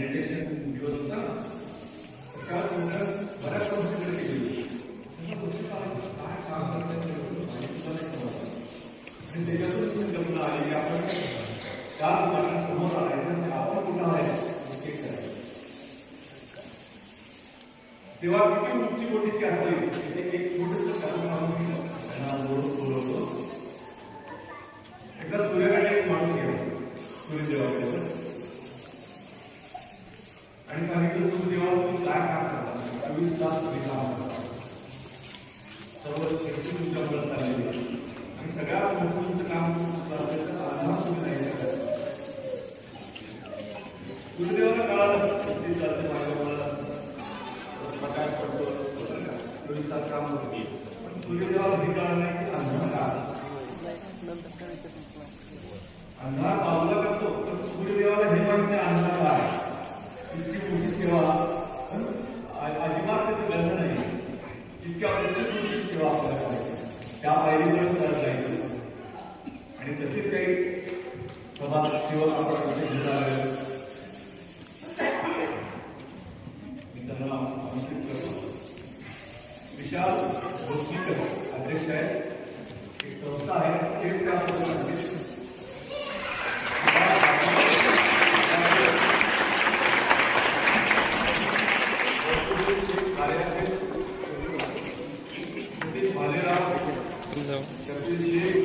Meditation दिवस होता ना त्या तुमच्या बऱ्याच गोष्टी केली काय काम आणि त्याच्यातून कल्पना आहे की आपण लोकांना समोर आणायचं आणि आपण कुठं आहे करायचं. सेवा किती उच्च कोटीची असली तिथे एक छोटस काम त्यांना बोलून बोलवतो एकदा सूर्याकडे एक माणूस घ्यायचा सूर्यदेवाकडे आणि सांगितलं सूर्यदेवा तुम्ही काय काम करता चोवीस तास तुम्ही काम करता सर्व शक्ती तुमच्याकडे चाललेली आहे. आणि सगळ्या वस्तूंचं काम तुमचं असेल तर आधार तुम्ही नाही शकत सूर्यदेवाला कळालं किती चालते माझ्या मला प्रकाश पडतो बरं का? चोवीस तास काम होती पण सूर्यदेवाला हे कळलं नाही की अंधार अंधार बाजूला करतो पण सूर्यदेवाला हे माहिती नाही अंधार काय इतकी मोठी सेवा पण अ- अजिबात त्याचं गंध नाही इतक्या प्रत्येक सेवा आपल्याला करायची त्या पायरीवर करत जायचं आणि तशीच काही समाज सेवक आपण इथे घेऊन आलेलो. मी त्यांना आमंत्रित करतो विशाल भोसरीकर अध्यक्ष आहे एक संस्था आहे तेच त्या आपल्याला सांगतील. कार्याचे नितीन भालेराव कपिल शेख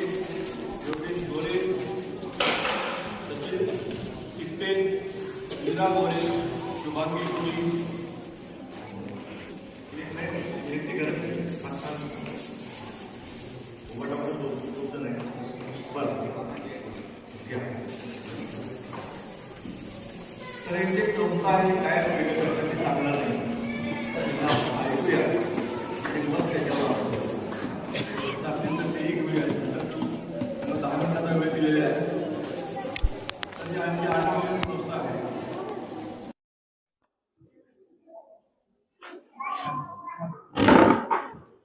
योगेश गोरे सचिन इट्टे मीरा गोरे शुभांगी कोळी एक नाही एकची गरज नाही पाच सहा उघडापण दोन दोन जण आहे बरं घ्या. तर आहे ती काय वेगळं करतात ते सांगणार नाही. त्यांना ऐकूया. आणि मग त्याच्यावर आपण तर आपल्याला ते एक वेळ आहे. त्यांना दहा मिनिटाचा वेळ दिलेला आहे. तर जी आणखी आठ वाजता संस्था आहे.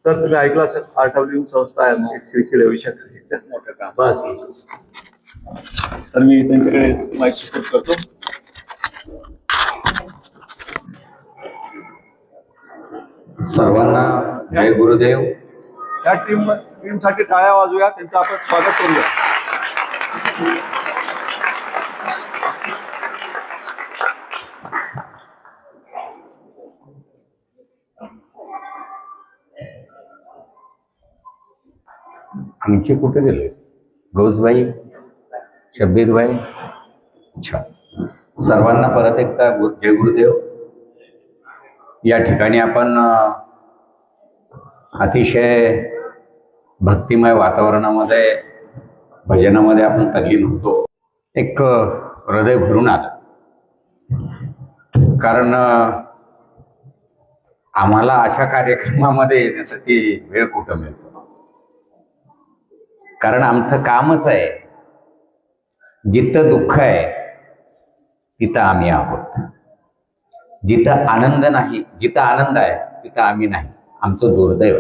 सर तुम्ही ऐकलं असेल आर्टवलिंग संस्था आहे आमची श्री रविशंकर मोठं काम. बस बस. बस. तर मी त्यांच्याकडे माहिती करतो. सर्वांना जय गुरुदेव. या टीम टीमसाठी टाळ्या वाजूया त्यांचं आपण स्वागत करूया. आमचे कुठे गेले? रोजबाई शब्बीरबाई? अच्छा सर्वांना परत एकदा जय गुरुदेव. या ठिकाणी आपण अतिशय भक्तिमय वातावरणामध्ये भजनामध्ये आपण तल्लीन होतो. एक हृदय भरून आलं. कारण आम्हाला अशा कार्यक्रमामध्ये येण्यासाठी वेळ कुठं मिळतो? कारण आमचं कामच आहे. जिथं दुःख आहे तिथं आम्ही आहोत. जिथं आनंद नाही जिथं आनंद आहे तिथं आम्ही नाही. आमचं दुर्दैव.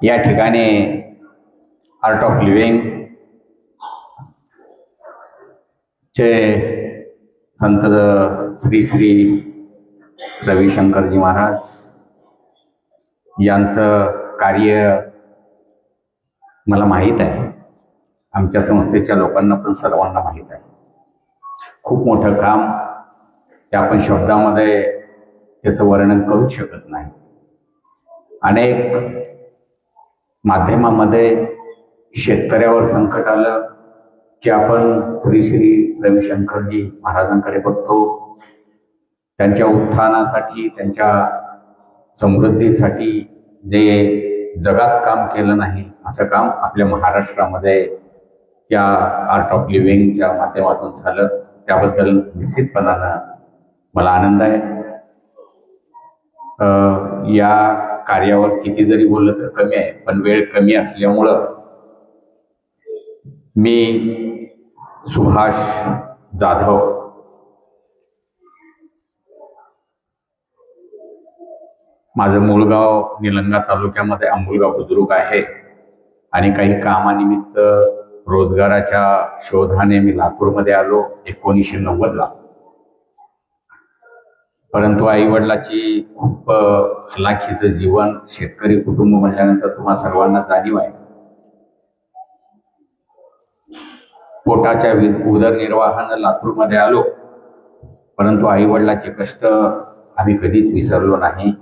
या ठिकाणी आर्ट ऑफ लिव्हिंग चे संत श्री श्री रविशंकरजी महाराज यांचं कार्य मला माहीत आहे. आमच्या संस्थेच्या लोकांना पण सर्वांना माहीत आहे. खूप मोठं काम ते आपण शब्दामध्ये त्याचं वर्णन करूच शकत नाही. अनेक माध्यमामध्ये शेतकऱ्यावर संकट आलं की आपण श्री श्री रविशंकरजी महाराजांकडे बघतो. त्यांच्या उत्थानासाठी त्यांच्या समृद्धीसाठी जे जगात काम केलं नाही असं काम आपल्या महाराष्ट्रामध्ये या आर्ट ऑफ लिव्हिंगच्या माध्यमातून झालं. त्याबद्दल निश्चितपणानं मला आनंद आहे. अं, या कार्यावर किती जरी बोललं तर कमी आहे पण वेळ कमी असल्यामुळं मी सुभाष जाधव माझं मूळ गाव निलंगा तालुक्यामध्ये आंबुलगाव बुद्रुक आहे. आणि काही कामानिमित्त रोजगाराच्या शोधाने मी लातूरमध्ये आलो एकोणीसशे नव्वदला. परंतु आई वडिलाची खूप हलाखीचं जीवन शेतकरी कुटुंब म्हटल्यानंतर तुम्हा सर्वांना जाणीव आहे. पोटाच्या उदरनिर्वाहानं लातूरमध्ये आलो. परंतु आई वडिलाचे कष्ट आम्ही कधीच विसरलो नाही.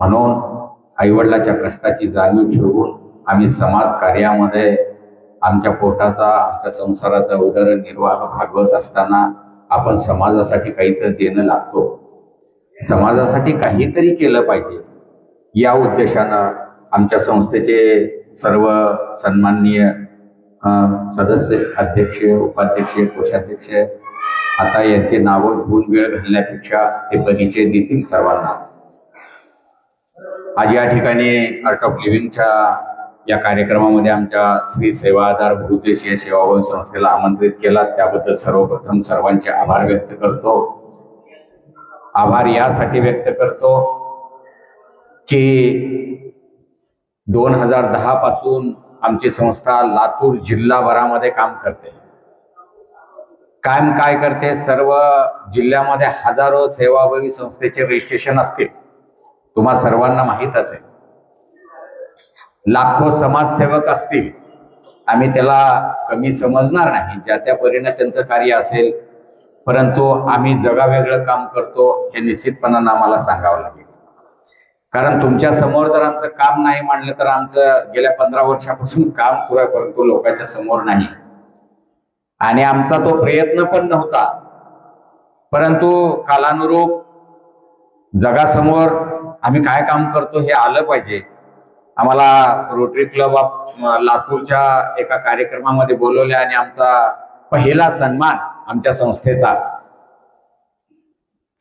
म्हणून आई वडिलाच्या कष्टाची जाणीव ठेवून आम्ही समाज कार्यामध्ये आमच्या पोटाचा आमच्या संसाराचा उदरनिर्वाह भागवत असताना आपण समाजासाठी काहीतरी देणं लागतो. समाजासाठी काहीतरी केलं पाहिजे. या उद्देशानं आमच्या संस्थेचे सर्व सन्माननीय अं, सदस्य अध्यक्ष उपाध्यक्ष कोषाध्यक्ष आता यांचे नावं घेऊन वेळ घालण्यापेक्षा ते परिचय देतील सर्वांना. आज या ठिकाणी आर्ट ऑफ लिव्हिंगच्या या कार्यक्रमामध्ये आमच्या श्री सेवाधार या सेवाभावी संस्थेला आमंत्रित केला. त्याबद्दल सर्वप्रथम सर्वांचे आभार व्यक्त करतो. आभार यासाठी व्यक्त करतो की दोन हजार दहा पासून आमची संस्था लातूर जिल्हाभरामध्ये काम करते. काम काय करते? सर्व जिल्ह्यामध्ये हजारो सेवाभावी संस्थेचे रजिस्ट्रेशन असतील. तुम्हा सर्वांना माहीत असेल. लाखो समाजसेवक असतील. आम्ही त्याला कमी समजणार नाही. ज्या त्या परीने त्यांचं कार्य असेल परंतु आम्ही जगावेगळं काम करतो हे निश्चितपणानं आम्हाला सांगावं लागेल. कारण तुमच्यासमोर जर आमचं काम नाही मांडलं तर आमचं गेल्या पंधरा वर्षापासून काम सुरू आहे परंतु लोकांच्या समोर नाही. आणि आमचा तो प्रयत्न पण नव्हता. परंतु कालानुरूप जगासमोर आम्ही काय काम करतो हे आलं पाहिजे. आम्हाला रोटरी क्लब ऑफ लातूरच्या एका कार्यक्रमामध्ये बोलवले आणि आमचा पहिला सन्मान आमच्या संस्थेचा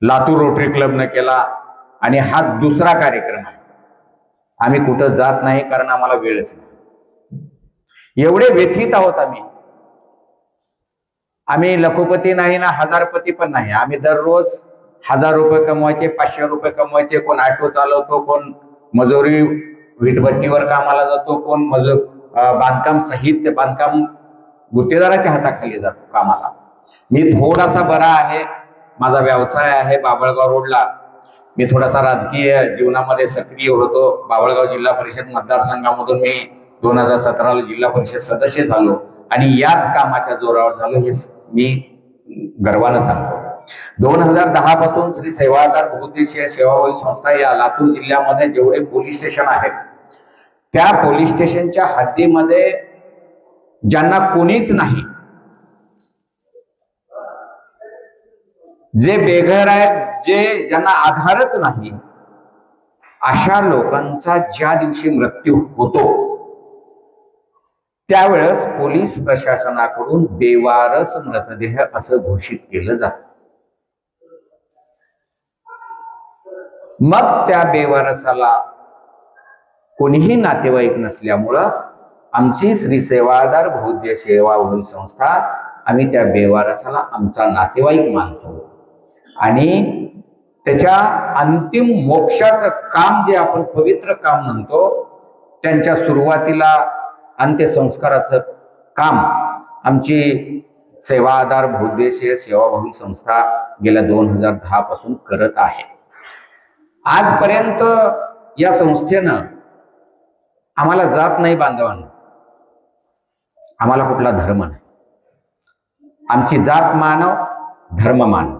लातूर रोटरी क्लबनं केला आणि हा दुसरा कार्यक्रम आहे. आम्ही कुठं जात नाही कारण आम्हाला वेळच नाही. एवढे व्यथित आहोत आम्ही. आम्ही लखोपती नाही ना हजारपती पण नाही. आम्ही दररोज हजार रुपये कमवायचे पाचशे रुपये कमवायचे कोण ऑटो चालवतो कोण मजुरी वीटभट्टीवर कामाला जातो कोण मजूर बांधकाम साहित्य बांधकाम गुत्तेदाराच्या हाताखाली जातो कामाला. मी थोडासा बरा आहे माझा व्यवसाय आहे बाबळगाव रोडला. मी थोडासा राजकीय जीवनामध्ये सक्रिय होतो. बाबळगाव जिल्हा परिषद मतदारसंघामधून मी दोन हजार सतराला जिल्हा परिषद सदस्य झालो आणि याच कामाच्या जोरावर झालो हे मी गर्वानं सांगतो. दोन हजार दहा पासून श्री सेवादार बहुद्देशीय सेवाभावी संस्था या लातूर जिल्ह्यामध्ये जेवढे पोलीस स्टेशन आहेत त्या पोलीस स्टेशनच्या हद्दीमध्ये ज्यांना कोणीच नाही जे बेघर आहेत जे ज्यांना आधारच नाही अशा लोकांचा ज्या दिवशी मृत्यू होतो त्यावेळेस पोलीस प्रशासनाकडून बेवारस मृतदेह असं घोषित केलं जात. मग त्या बेवारसाला कोणीही नातेवाईक नसल्यामुळं आमची श्री सेवादार बौद्ध सेवा म्हणून संस्था आम्ही त्या बेवारसाला आमचा नातेवाईक मानतो. आणि त्याच्या अंतिम मोक्षाचं काम जे आपण पवित्र काम म्हणतो त्यांच्या सुरुवातीला अंत्यसंस्काराचं काम आमची सेवा आधार सेवाभावी संस्था गेल्या दोन हजार दहा पासून करत आहे. आजपर्यंत या संस्थेनं आम्हाला जात नाही बांधवांना. आम्हाला कुठला धर्म नाही. आमची जात मानव धर्म मानव.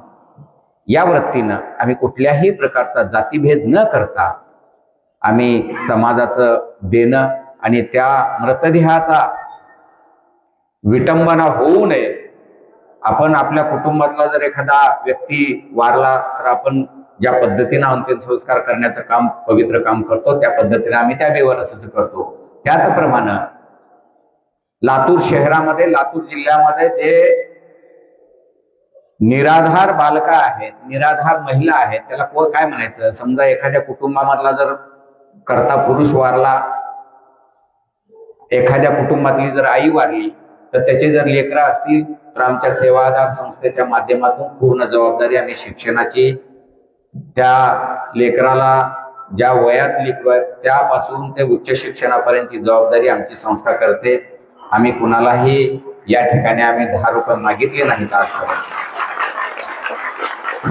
या वृत्तीनं आम्ही कुठल्याही प्रकारचा जातीभेद न करता आम्ही समाजाचं देणं आणि त्या मृतदेहाचा विटंबना होऊ नये. आपण आपल्या कुटुंबातला जर एखादा व्यक्ती वारला तर आपण ज्या पद्धतीनं अंतिम संस्कार करण्याचं काम पवित्र काम करतो त्या पद्धतीने आम्ही त्या बेवरसाचं करतो. त्याचप्रमाणे लातूर शहरामध्ये लातूर जिल्ह्यामध्ये जे निराधार बालका आहेत निराधार महिला आहेत त्याला कोण काय म्हणायचं? समजा एखाद्या कुटुंबामधला जर करता पुरुष वारला एखाद्या कुटुंबातली जर आई वारली तर त्याचे जर लेकरं असतील तर आमच्या सेवाधार संस्थेच्या माध्यमातून पूर्ण जबाबदारी आणि शिक्षणाची त्या लेकराला ज्या वयात लेकरू त्यापासून ते उच्च शिक्षणापर्यंतची जबाबदारी आमची संस्था करते. आम्ही कुणालाही या ठिकाणी आम्ही दहा रुपये मागितले नाहीत आजपर्यंत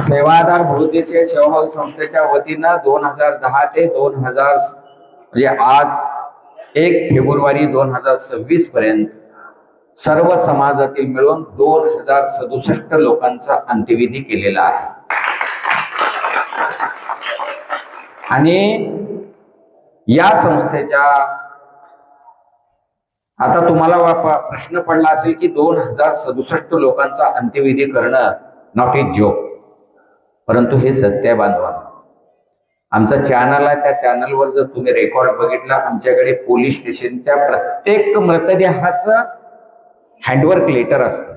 सेवाधार बहुउद्देशीय सेवाभावी संस्थेच्या वतीनं दोन हजार दहा ते दोन हजार म्हणजे आज एक फेब्रुवारी दोन हजार सव्वीस पर्यंत सर्व समाजातील मिळून दोन हजार सदुसष्ट लोकांचा अंत्यविधी केलेला आहे. आणि या संस्थेच्या आता तुम्हाला प्रश्न पडला असेल की दोन हजार सदुसष्ट लोकांचा अंत्यविधी करणं नॉट इज जोक परंतु हे सत्य आहे आमचा चॅनल आहे त्या चॅनलवर जर तुम्ही रेकॉर्ड बघितला आमच्याकडे पोलीस स्टेशनच्या प्रत्येक मृतदेहाचं हँडवर्क लेटर असतं.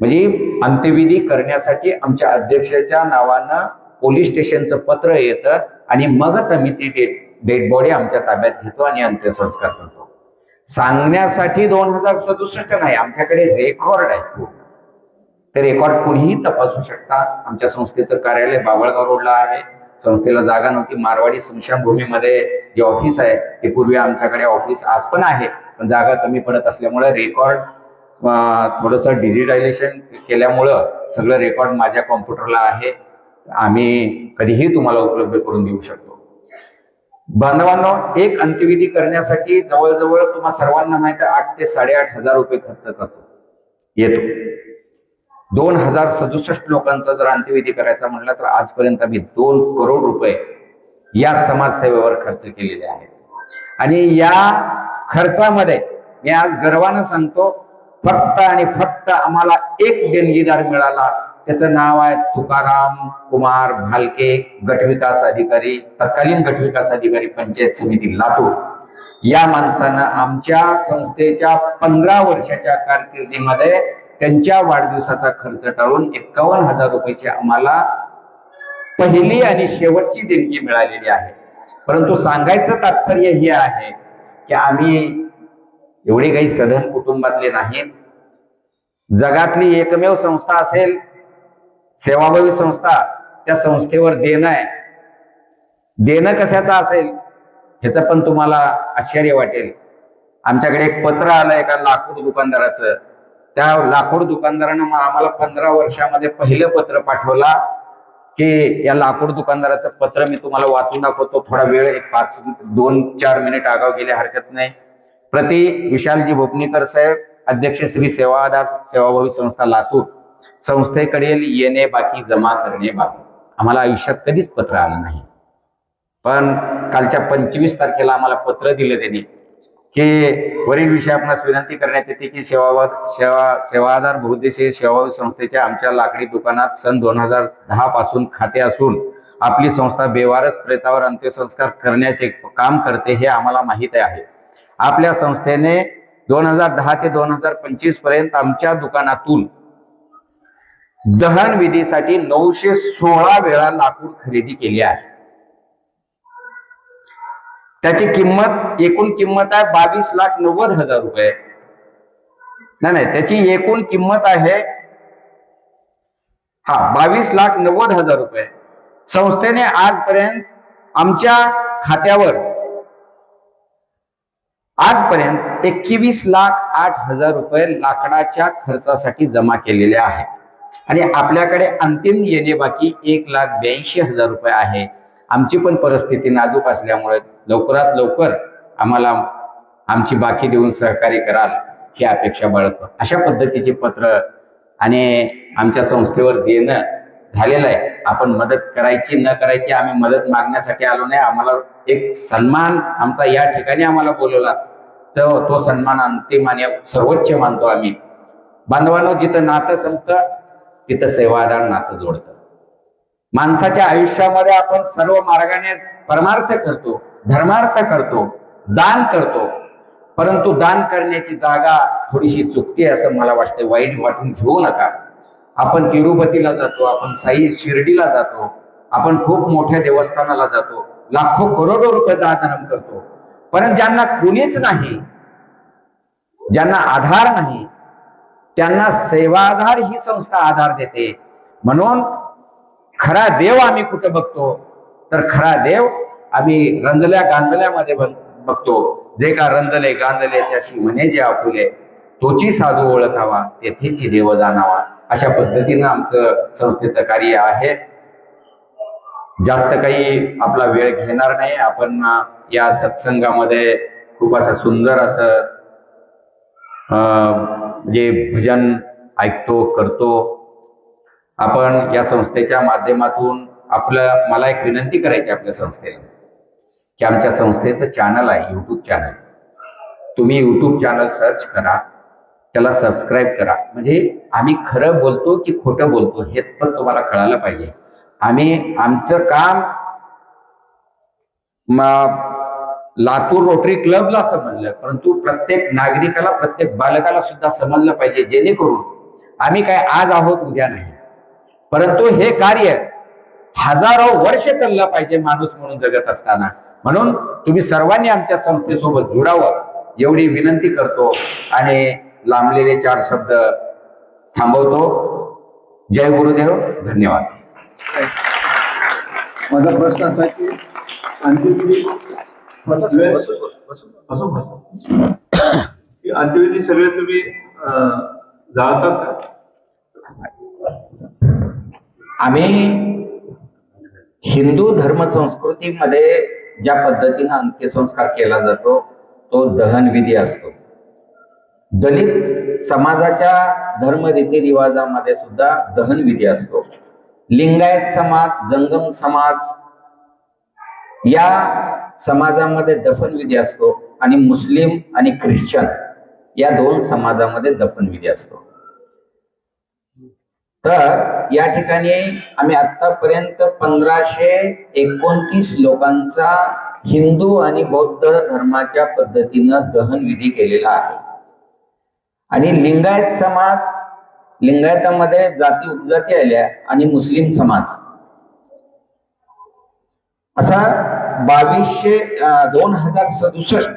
म्हणजे अंत्यविधी करण्यासाठी आमच्या अध्यक्षाच्या नावानं पोलीस स्टेशनचं पत्र येतं आणि मगच आम्ही ती डेड बॉडी आमच्या ताब्यात घेतो आणि अंत्यसंस्कार करतो. सांगण्यासाठी दोन हजार सदुसष्ट नाही आमच्याकडे रेकॉर्ड आहे ते रेकॉर्ड कुणीही तपासू शकता. आमच्या संस्थेचं कार्यालय बाबळगाव रोडला आहे. संस्थेला जागा नव्हती. मारवाडी स्मशानभूमीमध्ये जे ऑफिस आहे ते पूर्वी आमच्याकडे ऑफिस आज पण आहे. पण जागा कमी पडत असल्यामुळे रेकॉर्ड थोडस डिजिटायझेशन केल्यामुळं सगळं रेकॉर्ड माझ्या कॉम्प्युटरला आहे. आम्ही कधीही तुम्हाला उपलब्ध करून देऊ शकतो. बांधवांनो एक अंत्यविधी करण्यासाठी जवळजवळ तुम्हा सर्वांना माहिती आठ ते साडेआठ हजार रुपये खर्च करतो. येतो. दोन हजार सदुसष्ट लोकांचा जर अंत्यविधी करायचा म्हटलं तर आजपर्यंत आम्ही दोन करोड रुपये या समाजसेवेवर खर्च केलेले आहेत. आणि या खर्चामध्ये मी आज गर्वानं सांगतो फक्त आणि फक्त आम्हाला एक देणगीदार मिळाला त्याचं नाव आहे तुकाराम कुमार भालके गटविकास अधिकारी तत्कालीन गटविकास अधिकारी पंचायत समिती लातूर. या माणसानं आमच्या संस्थेच्या पंधरा वर्षाच्या कारकिर्दीमध्ये त्यांच्या वाढदिवसाचा खर्च टाळून एकावन्न हजार रुपयाची आम्हाला पहिली आणि शेवटची देणगी मिळालेली आहे. परंतु सांगायचं तात्पर्य हे आहे की आम्ही एवढे काही सधन कुटुंबातले नाहीत जगातली एकमेव संस्था असेल सेवाभावी संस्था त्या संस्थेवर देणं आहे. देणं कशाचं असेल ह्याचं पण तुम्हाला आश्चर्य वाटेल. आमच्याकडे एक पत्र आलं एका लाकूड दुकानदाराचं. त्या लाकूड दुकानदारानं मग आम्हाला पंधरा वर्षामध्ये पहिलं पत्र पाठवला की या लाकूड दुकानदाराचं पत्र मी तुम्हाला वाचून दाखवतो. थोडा वेळ एक पाच दोन चार मिनिट आगाव गेले हरकत नाही. प्रति विशालजी भोपणीकर साहेब अध्यक्ष श्री सेवादार सेवाभावी संस्था लातूर. संस्थेकडील येणे बाकी जमा करणे बाकी. आम्हाला आयुष्यात कधीच पत्र आलं नाही. पण कालच्या पंचवीस तारखेला आम्हाला पत्र दिलं त्यांनी की वरील विषय आपणास विनंती करण्यात येते की सेवा सेवा सेवाधार बहुद्देशीय सेवा संस्थेच्या आमच्या लाकडी दुकानात सन दोन हजार दहा पासून खाते असून आपली संस्था बेवारस प्रेतावर अंत्यसंस्कार करण्याचे काम करते हे आम्हाला माहीत आहे. आपल्या संस्थेने दोन हजार दहा ते दोन हजार पंचवीसपर्यंत आमच्या दुकानातून दहन विधीसाठी नऊशे सोळा वेळा लाकूड खरेदी केली आहे. त्याची किंमत एकूण किंमत आहे बावीस लाख नव्वद हजार रुपये. नाही नाही त्याची एकूण किंमत आहे हा बावीस लाख नव्वद हजार रुपये. संस्थेने आजपर्यंत आमच्या खात्यावर आजपर्यंत एकवीस लाख आठ हजार रुपये लाकडाच्या खर्चासाठी जमा केलेले आहे. आणि आपल्याकडे अंतिम येणे बाकी एक लाख ब्याऐंशी हजार रुपये आहे. आमची पण परिस्थिती नाजूक असल्यामुळे लवकरात लवकर आम्हाला आमची बाकी देऊन सहकार्य कराल ही अपेक्षा बाळगतो. अशा पद्धतीचे पत्र आणि आमच्या संस्थेवर देणं झालेलं आहे. आपण मदत करायची न करायची आम्ही मदत मागण्यासाठी आलो नाही. आम्हाला एक सन्मान आमचा या ठिकाणी आम्हाला बोलवला. तर तो सन्मान अंतिम आणि सर्वोच्च मानतो आम्ही. बांधवांनो जिथं नातं संपतं तिथं सेवादार नातं जोडतं. माणसाच्या आयुष्यामध्ये आपण सर्व मार्गाने परमार्थ करतो धर्मार्थ करतो दान करतो. परंतु दान करण्याची जागा थोडीशी चुकते असं मला वाटतं. वाईट वाटून घेऊ नका. आपण तिरुपतीला जातो आपण साई शिर्डीला जातो आपण खूप मोठ्या देवस्थानाला जातो लाखो करोडो रुपये दान करतो. परंतु ज्यांना कुणीच नाही ज्यांना आधार नाही त्यांना सेवाधार ही संस्था आधार देते. म्हणून खरा देव आम्ही कुठं बघतो? तर खरा देव आम्ही रंजल्या गांजल्यामध्ये बघतो. जे का रंजले गांजले त्याशी म्हणे जे आपुले तोची साधू ओळखावा तेथेची देव जाणावा. अशा पद्धतीनं आमचं संस्थेचं कार्य आहे. जास्त काही आपला वेळ घेणार नाही. आपण या सत्संगामध्ये खूप असं सुंदर असं म्हणजे जे भजन ऐकतो करतो आपण या संस्थेच्या माध्यमातून आपलं मला एक विनंती करायची आपल्या संस्थेला की आमच्या संस्थेचं चॅनल आहे युट्यूब चॅनल तुम्ही युट्यूब चॅनल सर्च करा त्याला सबस्क्राईब करा. म्हणजे आम्ही खरं बोलतो की खोटं बोलतो हे पण तुम्हाला कळायला पाहिजे. आम्ही आमचं काम लातूर रोटरी क्लबला समजलं परंतु प्रत्येक नागरिकाला प्रत्येक बालकाला सुद्धा समजलं पाहिजे जेणेकरून आम्ही काय आज आहोत उद्या नाही. परंतु हे कार्य हजारो वर्ष चाललं पाहिजे माणूस म्हणून जगत असताना. म्हणून तुम्ही सर्वांनी आमच्या संस्थेसोबत जुडावं एवढी विनंती करतो आणि लांबलेले चार शब्द थांबवतो. जय गुरुदेव धन्यवाद. माझा प्रश्न असा की अंत्यविधी सगळे- तुम्ही अं, जाळताच का? आम्ही हिंदू धर्म संस्कृतीमध्ये ज्या पद्धतीनं अंत्यसंस्कार केला जातो तो दहनविधी असतो. दलित समाजाच्या धर्म रीतिरिवाजामध्ये सुद्धा दहनविधी असतो. लिंगायत समाज जंगम समाज या समाजामध्ये दफनविधी असतो आणि मुस्लिम आणि ख्रिश्चन या दोन समाजामध्ये दफनविधी असतो. तर या ठिकाणी आम्ही आतापर्यंत पंधराशे एकोणतीस लोकांचा हिंदू आणि बौद्ध धर्माच्या पद्धतीनं दहनविधी केलेला आहे. आणि लिंगायत समाज लिंगायतामध्ये जाती उपजाती आल्या आणि मुस्लिम समाज. असा बावीसशे दोन हजार सदुसष्ट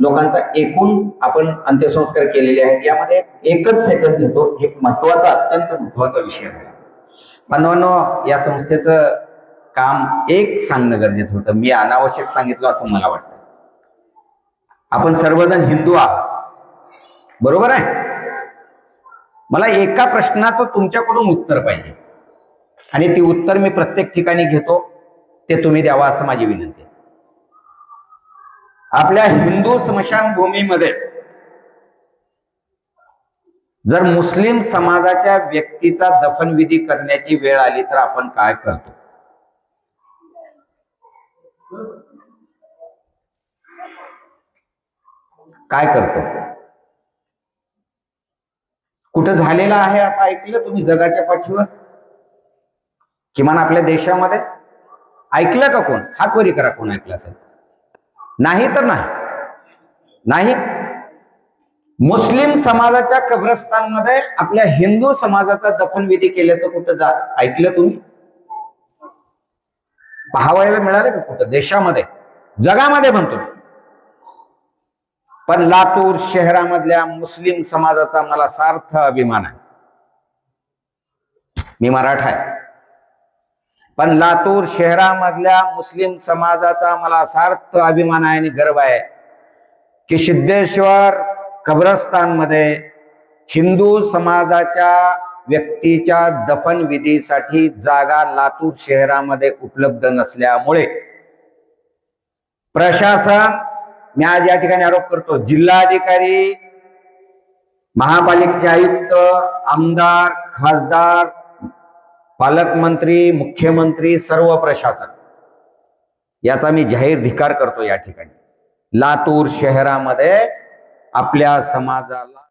लोकांचा एकूण आपण अंत्यसंस्कार केलेले आहेत. यामध्ये एकच सेकंद घेतो एक महत्त्वाचा अत्यंत महत्त्वाचा विषय आहे. बांधवांनो या संस्थेचं काम एक सांगणं गरजेचं होतं. मी अनावश्यक सांगितलं असं मला वाटतं. आपण सर्वजण हिंदू आहात. बरोबर आहे? मला एका प्रश्नाचं तुमच्याकडून उत्तर पाहिजे. आणि ती उत्तर मी प्रत्येक ठिकाणी घेतो. ते तुम्ही द्यावा असं माझी विनंती आहे. आपल्या हिंदू स्मशानभूमीमध्ये जर मुस्लिम समाजाच्या व्यक्तीचा दफनविधी करण्याची वेळ आली तर आपण काय करतो? काय करतो? कुठं झालेला आहे असं ऐकलं तुम्ही जगाच्या पाठीवर? किमान आपल्या देशामध्ये? ऐकलं का कोण? हात वरी करा कोण ऐकलं असेल. नाही तर नाही. नाही? मुस्लिम समाजाच्या कब्रस्तानमध्ये आपल्या हिंदू समाजाचा दफनविधी केल्याचं कुठं जा ऐकलं तुम्ही? पाहावायला मिळालं का कुठं? देशामध्ये. जगामध्ये म्हणतो. पण लातूर शहरामधल्या मुस्लिम समाजाचा मला सार्थ अभिमान आहे. मी मराठा आहे. पण लातूर शहरामधल्या मुस्लिम समाजाचा मला सार्थ अभिमान आहे आणि गर्व आहे की सिद्धेश्वर कब्रस्तानमध्ये हिंदू समाजाच्या व्यक्तीच्या दफनविधीसाठी जागा लातूर शहरामध्ये उपलब्ध नसल्यामुळे प्रशासन मी आज या ठिकाणी आरोप करतो जिल्हाधिकारी महापालिकेचे आयुक्त आमदार खासदार पालकमंत्री मुख्यमंत्री सर्व प्रशासन. याचा मी जाहीर धिकार करतो या ठिकाणी. लातूर शहरामध्ये आपल्या समाजाला